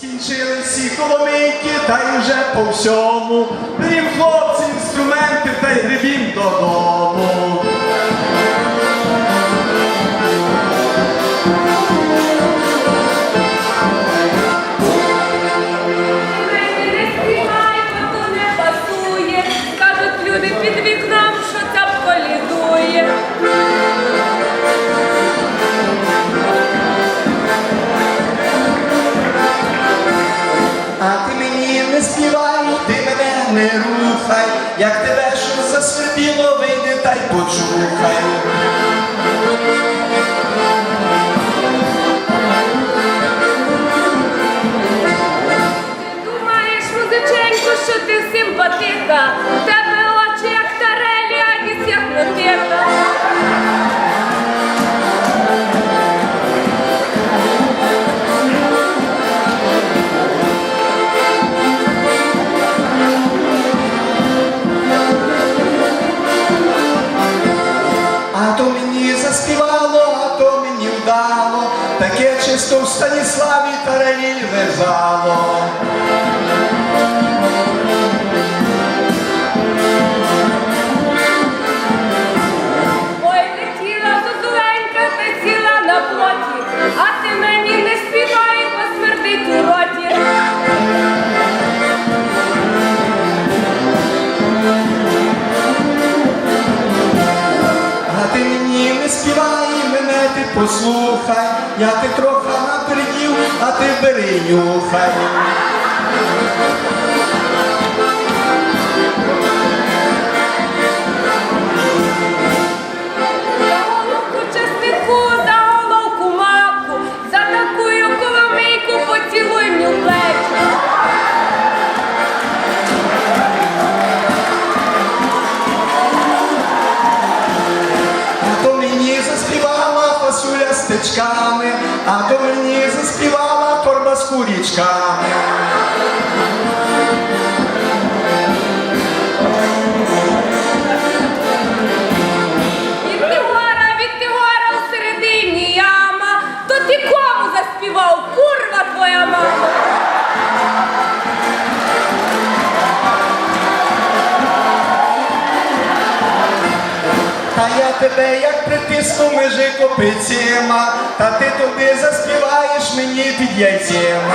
Скінчили всі коломийки, та й вже по всьому. Берім хлопці інструменти та й грибім додому. Співай, ти мене не рухай, як тебе що засвербіло, вийди та й почухай. Думаєш, музиченько, що ти симпатика. cestou Stanislávy Tarení Vezálo. Послухай, я ти трохи напередів, а ти бери нюхай. Фасуля а то мені заспівала торба з курічками. Від ти гора, від у середині яма, то ти заспівав, курва твоя мама. Та я тебе як притисну межи копиціма, та ти туди заспіваєш мені під яйцями.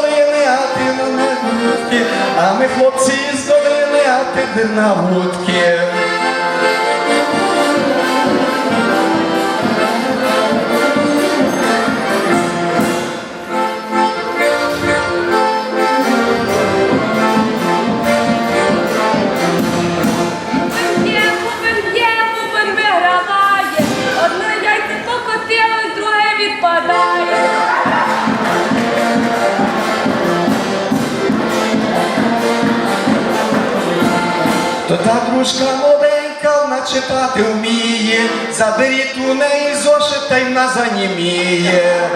ми хлопці здолили, а ти на гудки. Та дружка новенька, наче читати вміє, заберіть у неї зошит та й вона заніміє.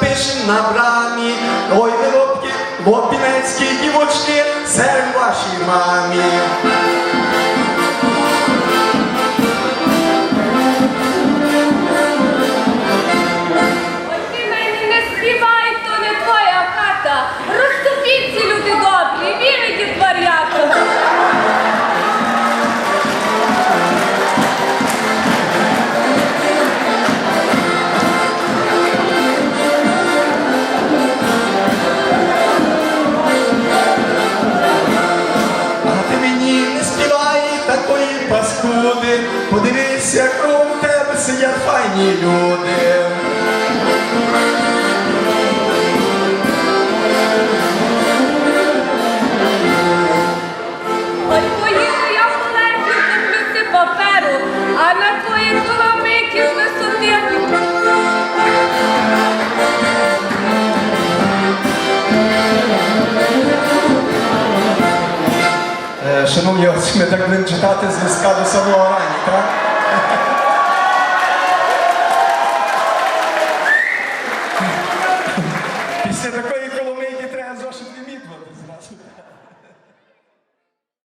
Напишем на брамі. Ой, ви лобки, лобінецькі дівочки, серед вашій мамі. Як кругом тебе сидять файні люди. Przepraszam, ja tak bym czytał z wyskazu sobie o tak?